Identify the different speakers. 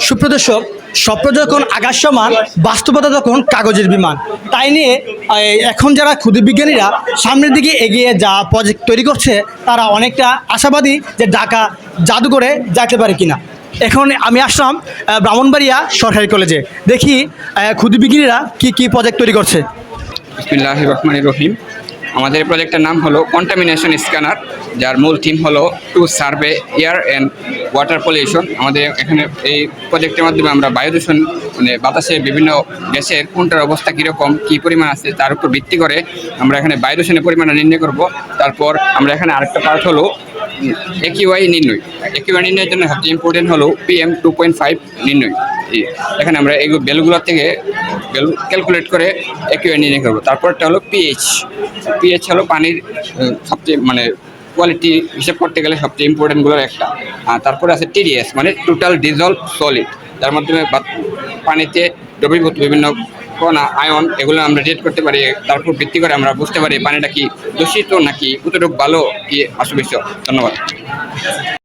Speaker 1: সুপ্রদর্শক স্বপ্ন যখন আকাশ সমান বাস্তবতা তখন কাগজের বিমান। তাই নিয়ে এখন যারা ক্ষুদ্র বিজ্ঞানীরা সামনের দিকে এগিয়ে যা প্রজেক্ট তৈরি করছে তারা অনেকটা আশাবাদী যে ঢাকা জাদুঘরে যেতে পারে কিনা। এখন আমি আসলাম ব্রাহ্মণবাড়িয়া সরকারি কলেজে দেখি আহ, ক্ষুদ্র বিজ্ঞানীরা কী কী প্রজেক্ট তৈরি করছে।
Speaker 2: রহিম। আমাদের প্রজেক্টের নাম হলো কন্টামিনেশন স্ক্যানার যার মূল থিম হলো to survey air and water pollution আমাদের এখানে এই প্রজেক্টের মাধ্যমে আমরা বায়ু দূষণ মানে বাতাসের বিভিন্ন গ্যাসের কোনটার অবস্থা কীরকম, কী পরিমাণ আছে, তার উপর ভিত্তি করে আমরা এখানে বায়ু দূষণের পরিমাণটা নির্ণয় করব। তারপর আমরা এখানে আরেকটা পার্ট হলো একিওয়াই নির্ণয়। একিওয়াই নির্ণয়ের জন্য সবচেয়ে ইম্পর্টেন্ট হলো পিএম টু পয়েন্ট ফাইভ নির্ণয়। এখানে আমরা এই বেলগুলোর থেকে বেল ক্যালকুলেট করে একিওয়াই নির্ণয় করব। তারপরটা হলো পিএইচ পিএইচ হলো পানির সবচেয়ে মানে কোয়ালিটি হিসেব করতে গেলে সবচেয়ে ইম্পর্টেন্টগুলোর একটা। আর তারপরে আছে টিডিএস মানে টোটাল ডিজলভ সলিড যার মাধ্যমে পানিতে দ্রবীভূত বিভিন্ন কণা আয়ন এগুলো আমরা রেট করতে পারি। তারপর ভিত্তি করে আমরা বুঝতে পারি পানিটা কি দূষিত নাকি কতটুকু ভালো কি আসবে ধন্যবাদ।